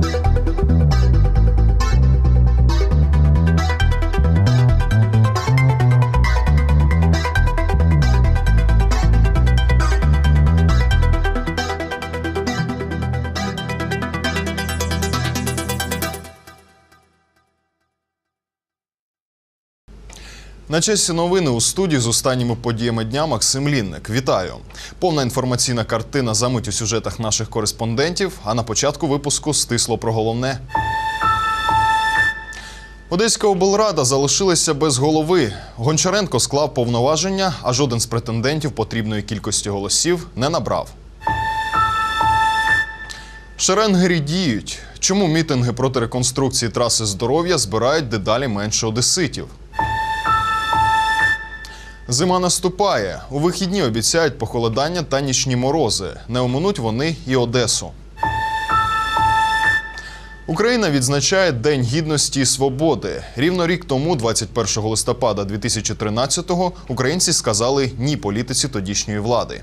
thank you На часі новини у студії з останніми подіями дня Максим Лінник. Вітаю! Повна інформаційна картина замить у сюжетах наших кореспондентів. А на початку випуску стисло про головне. Одеська облрада залишилася без голови. Гончаренко склав повноваження, а жоден з претендентів потрібної кількості голосів не набрав. Шеренгері діють. Чому мітинги проти реконструкції траси здоров'я збирають дедалі менше одеситів? Зима наступає. У вихідні обіцяють похолодання та нічні морози. Не оминуть вони і Одесу. Україна відзначає День гідності і свободи. Рівно рік тому, 21 листопада 2013-го, українці сказали ні політиці тодішньої влади.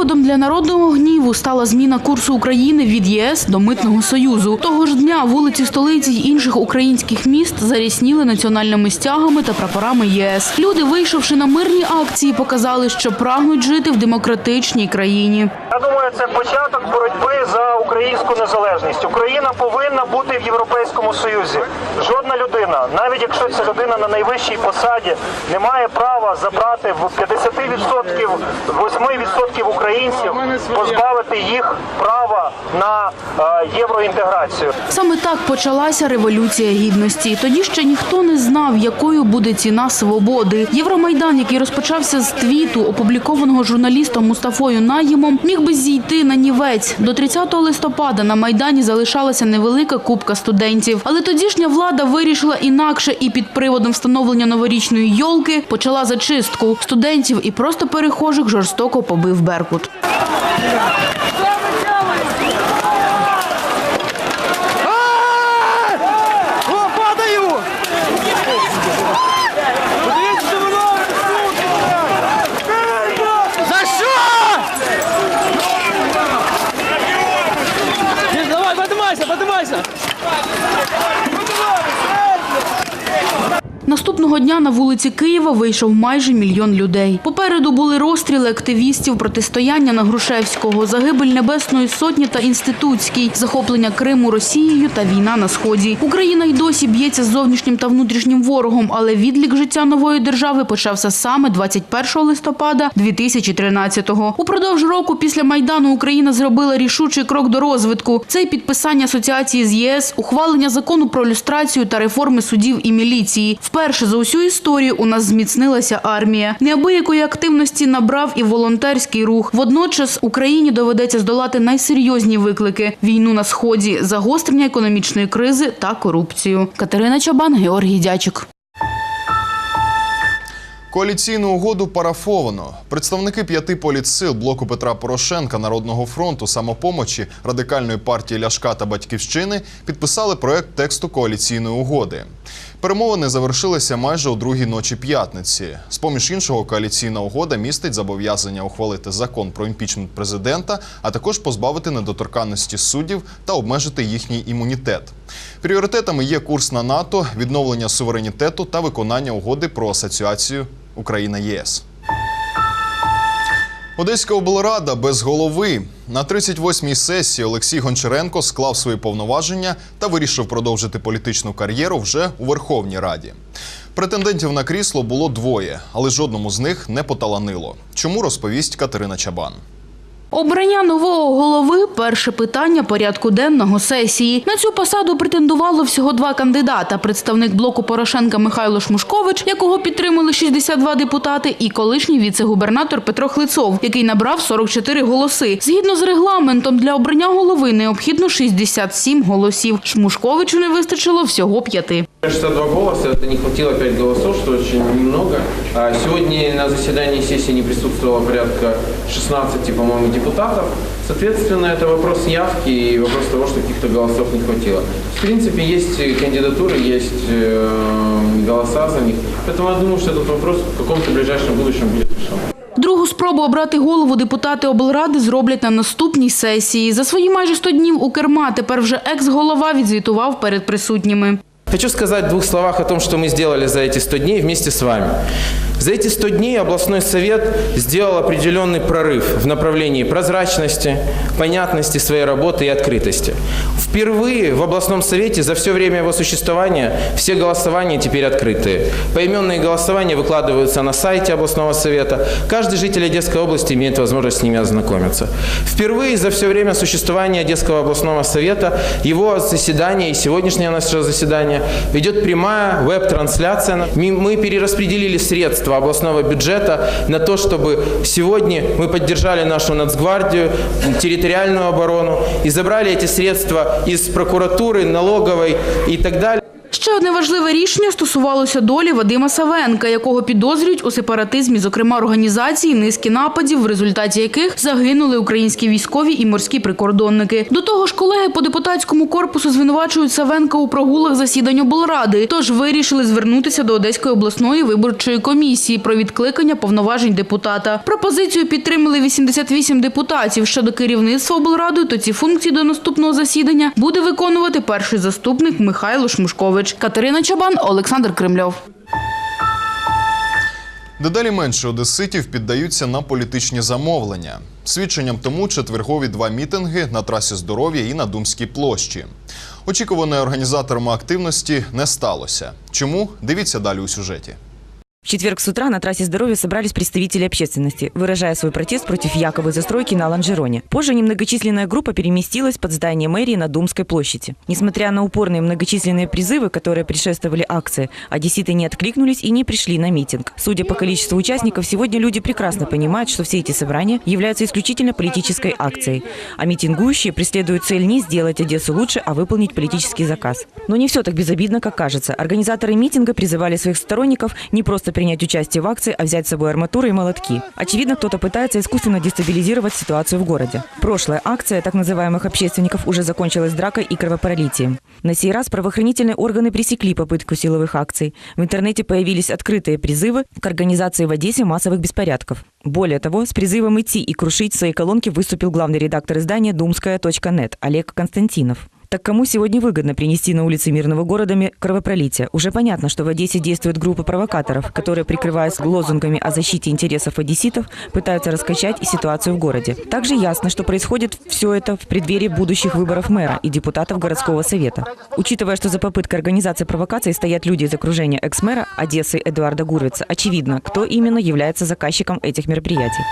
Приводом для народного гніву стала зміна курсу України від ЄС до митного союзу. Того ж дня вулиці столиці й інших українських міст зарісніли національними стягами та прапорами ЄС. Люди, вийшовши на мирні акції, показали, що прагнуть жити в демократичній країні. Я думаю, це початок боротьби за українську незалежність. Україна повинна бути в Європейському Союзі. Жодна людина, навіть якщо ця людина на найвищій посаді, не має права забрати в 50%, 8% українців, позбавити їх права на е, євроінтеграцію. Саме так почалася революція гідності. Тоді ще ніхто не знав, якою буде ціна свободи. Євромайдан, який розпочався з твіту, опублікованого журналістом Мустафою Наємом, міг би зійти на нівець. До 30 листопада на майдані залишалася невелика купка студентів. Але тодішня влада вирішила інакше і під приводом встановлення новорічної йолки почала зачистку студентів і просто перехожих жорстоко побив Беркут. Наступного дня на вулиці Києва вийшов майже мільйон людей. Попереду були розстріли активістів, протистояння на Грушевського, загибель Небесної Сотні та Інститутській, захоплення Криму Росією та війна на Сході. Україна й досі б'ється з зовнішнім та внутрішнім ворогом, але відлік життя нової держави почався саме 21 листопада 2013-го. Упродовж року після Майдану Україна зробила рішучий крок до розвитку. Це й підписання асоціації з ЄС, ухвалення закону про люстрацію та реформи судів і міліції. Вперше за усю історію у нас зміцнилася армія. Неабиякої активності набрав і волонтерський рух. Водночас Україні доведеться здолати найсерйозні виклики: війну на сході, загострення економічної кризи та корупцію. Катерина Чабан, Георгій Дячик. Коаліційну угоду парафовано. Представники п'яти політсил блоку Петра Порошенка, Народного фронту, самопомочі, радикальної партії Ляшка та Батьківщини підписали проект тексту коаліційної угоди. Перемовини завершилися майже у другій ночі п'ятниці. З поміж іншого, коаліційна угода містить зобов'язання ухвалити закон про імпічмент президента, а також позбавити недоторканності суддів та обмежити їхній імунітет. Пріоритетами є курс на НАТО, відновлення суверенітету та виконання угоди про асоціацію Україна-ЄС. Одеська облрада без голови. На 38-й сесії Олексій Гончаренко склав свої повноваження та вирішив продовжити політичну кар'єру вже у Верховній Раді. Претендентів на крісло було двоє, але жодному з них не поталанило. Чому розповість Катерина Чабан? Обрання нового голови перше питання порядку денного сесії. На цю посаду претендувало всього два кандидата: представник блоку Порошенка Михайло Шмушкович, якого підтримали 62 депутати, і колишній віце-губернатор Петро Хлицов, який набрав 44 голоси. Згідно з регламентом для обрання голови необхідно 67 голосів. Шмушковичу не вистачило всього п'яти. 62 голоса, это не хватило 5 голосов, что очень немного. А Сегодня на заседании сессии не присутствовало порядка 16, по-моему, депутатов. Соответственно, это вопрос явки и вопрос того, что каких-то голосов не хватило. В принципе, есть кандидатуры, есть э, голоса за них. Поэтому я думаю, что этот вопрос в каком-то ближайшем будущем будет решен. Другу спробу обрати голову депутати облради зроблять на наступній сесії. За свої майже 100 днів у керма тепер вже екс-голова відзвітував перед присутніми. Хочу сказать в двух словах о том, что мы сделали за эти 100 дней вместе с вами. За эти 100 дней областной совет сделал определенный прорыв в направлении прозрачности, понятности своей работы и открытости. Впервые в областном совете за все время его существования все голосования теперь открытые. Поименные голосования выкладываются на сайте областного совета. Каждый житель Одесской области имеет возможность с ними ознакомиться. Впервые за все время существования Одесского областного совета его заседание и сегодняшнее наше заседание ведет прямая веб-трансляция. Мы перераспределили средства областного бюджета на то, чтобы сегодня мы поддержали нашу Нацгвардию, территориальную оборону и забрали эти средства из прокуратуры, налоговой и так далее. Ще одне важливе рішення стосувалося долі Вадима Савенка, якого підозрюють у сепаратизмі, зокрема організації низки нападів, в результаті яких загинули українські військові і морські прикордонники. До того ж, колеги по депутатському корпусу звинувачують Савенка у прогулах засідань облради, тож вирішили звернутися до Одеської обласної виборчої комісії про відкликання повноважень депутата. Пропозицію підтримали 88 депутатів. Щодо керівництва облради, то ці функції до наступного засідання буде виконувати перший заступник Михайло Шмушкович. Катерина Чабан, Олександр Кремльов. Дедалі менше одеситів піддаються на політичні замовлення. Свідченням тому четвергові два мітинги на трасі здоров'я і на Думській площі. Очікуваної організаторами активності не сталося. Чому? Дивіться далі у сюжеті. В четверг с утра на трассе здоровья собрались представители общественности, выражая свой протест против якобы застройки на Ланжероне. Позже немногочисленная группа переместилась под здание мэрии на Думской площади. Несмотря на упорные многочисленные призывы, которые предшествовали акции, одесситы не откликнулись и не пришли на митинг. Судя по количеству участников, сегодня люди прекрасно понимают, что все эти собрания являются исключительно политической акцией, а митингующие преследуют цель не сделать Одессу лучше, а выполнить политический заказ. Но не все так безобидно, как кажется. Организаторы митинга призывали своих сторонников не просто принять участие в акции, а взять с собой арматуру и молотки. Очевидно, кто-то пытается искусственно дестабилизировать ситуацию в городе. Прошлая акция так называемых общественников уже закончилась дракой и кровопролитием. На сей раз правоохранительные органы пресекли попытку силовых акций. В интернете появились открытые призывы к организации в Одессе массовых беспорядков. Более того, с призывом идти и крушить свои колонки выступил главный редактор издания «Думская.нет» Олег Константинов. Так кому сегодня выгодно принести на улицы мирного города кровопролитие? Уже понятно, что в Одессе действует группа провокаторов, которые, прикрываясь лозунгами о защите интересов одесситов, пытаются раскачать ситуацию в городе. Также ясно, что происходит все это в преддверии будущих выборов мэра и депутатов городского совета. Учитывая, что за попыткой организации провокации стоят люди из окружения экс-мэра Одессы Эдуарда Гурвица, очевидно, кто именно является заказчиком этих мероприятий.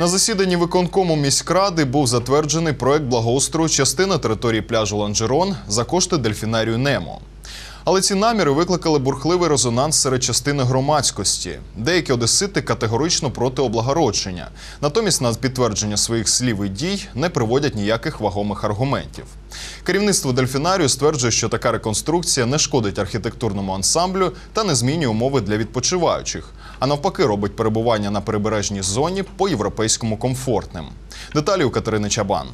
На засіданні виконкому міськради був затверджений проект благоустрою частини території пляжу Ланжерон за кошти дельфінарію Немо. Але ці наміри викликали бурхливий резонанс серед частини громадськості. Деякі одесити категорично проти облагородження. Натомість на підтвердження своїх слів і дій не приводять ніяких вагомих аргументів. Керівництво дельфінарію стверджує, що така реконструкція не шкодить архітектурному ансамблю та не змінює умови для відпочиваючих, а навпаки, робить перебування на прибережній зоні по-європейському комфортним. Деталі у Катерини Чабан.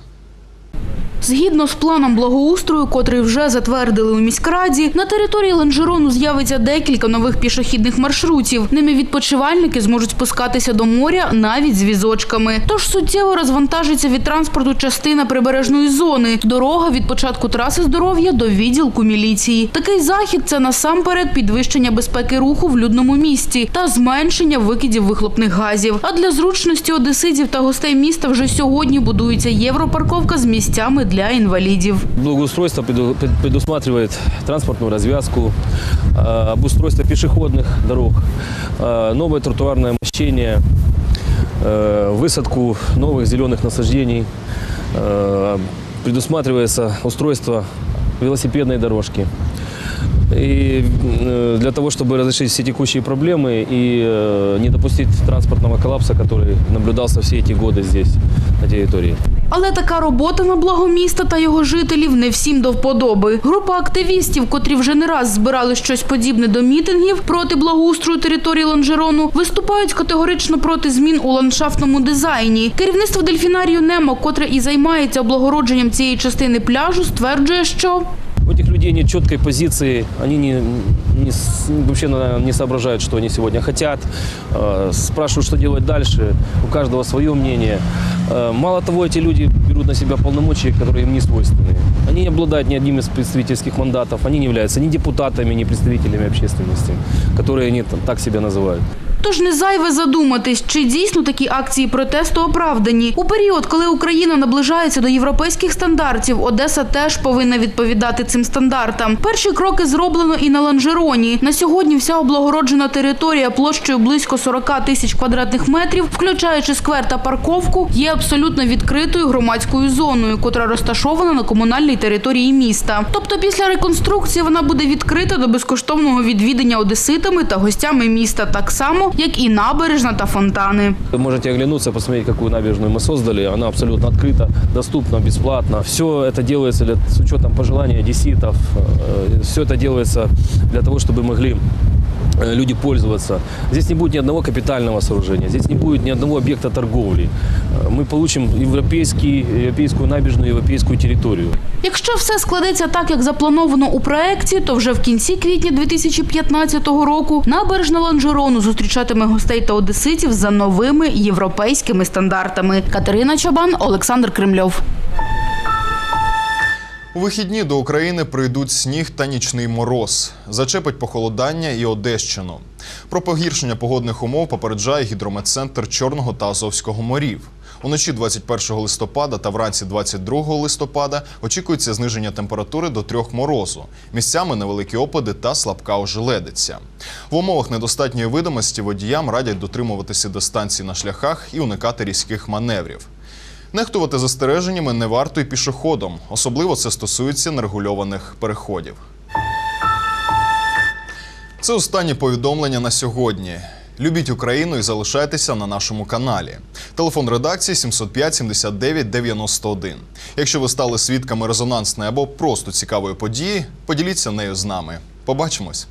Згідно з планом благоустрою, котрий вже затвердили у міськраді, на території Ланжерону з'явиться декілька нових пішохідних маршрутів. Ними відпочивальники зможуть спускатися до моря навіть з візочками. Тож суттєво розвантажиться від транспорту частина прибережної зони. Дорога від початку траси здоров'я до відділку міліції. Такий захід це насамперед підвищення безпеки руху в людному місті та зменшення викидів вихлопних газів. А для зручності одеситів та гостей міста вже сьогодні будується європарковка з місцями для інвалідів. Благоустройство преду- пред- предусматривает транспортную развязку, э, обустройство пешеходных дорог, э, новое тротуарное мощение, э, высадку новых зеленых насаждений. Э, Предусматривается устройство велосипедной дорожки. И э, для того, чтобы разрешить все текущие проблемы и э, не допустить транспортного коллапса, который наблюдался все эти годы здесь, на территории. Але така робота на благо міста та його жителів не всім до вподоби. Група активістів, котрі вже не раз збирали щось подібне до мітингів проти благоустрою території Ланжерону, виступають категорично проти змін у ландшафтному дизайні. Керівництво дельфінарію Немо, котре і займається облагородженням цієї частини пляжу, стверджує, що У этих людей нет четкой позиции, они не, не вообще наверное, не соображают, что они сегодня хотят, э, спрашивают, что делать дальше, у каждого свое мнение. Э, Мало того, эти люди берут на себя полномочия, которые им не свойственны. Они не обладают ни одним из представительских мандатов, они не являются ни депутатами, ни представителями общественности, которые они там так себя называют. Тож не зайве задуматись, чи дійсно такі акції протесту оправдані. У період, коли Україна наближається до європейських стандартів, Одеса теж повинна відповідати цим стандартам. Перші кроки зроблено і на Ланжероні. На сьогодні вся облагороджена територія площею близько 40 тисяч квадратних метрів, включаючи сквер та парковку, є абсолютно відкритою громадською зоною, котра розташована на комунальній території міста. Тобто після реконструкції вона буде відкрита до безкоштовного відвідання одеситами та гостями міста, так само як і набережна та фонтани. Вы можете оглянуться, посмотреть, какую набережную мы создали. Она абсолютно открыта, доступна, бесплатно. Все это делается для- с учетом пожеланий одесситов. Все это делается для того, чтобы могли э, люди пользоваться. Здесь не будет ни одного капитального сооружения, здесь не будет ни одного объекта торговли. Э, Мы получим европейский, европейскую набережную, европейскую территорию. Якщо все складеться так, як заплановано у проекті, то вже в кінці квітня 2015 року набережна Ланжерону зустрічатиме гостей та одеситів за новими європейськими стандартами. Катерина Чабан, Олександр Кремльов. У вихідні до України прийдуть сніг та нічний мороз. Зачепить похолодання і Одещину. Про погіршення погодних умов попереджає гідрометцентр Чорного та Азовського морів. Уночі 21 листопада та вранці 22 листопада очікується зниження температури до трьох морозу. Місцями невеликі опади та слабка ожеледиця. В умовах недостатньої видимості водіям радять дотримуватися дистанцій на шляхах і уникати різких маневрів. Нехтувати застереженнями не варто й пішоходом. Особливо це стосується нерегульованих переходів. Це останнє повідомлення на сьогодні. Любіть Україну і залишайтеся на нашому каналі. Телефон редакції 705 79 91. Якщо ви стали свідками резонансної або просто цікавої події, поділіться нею з нами. Побачимось!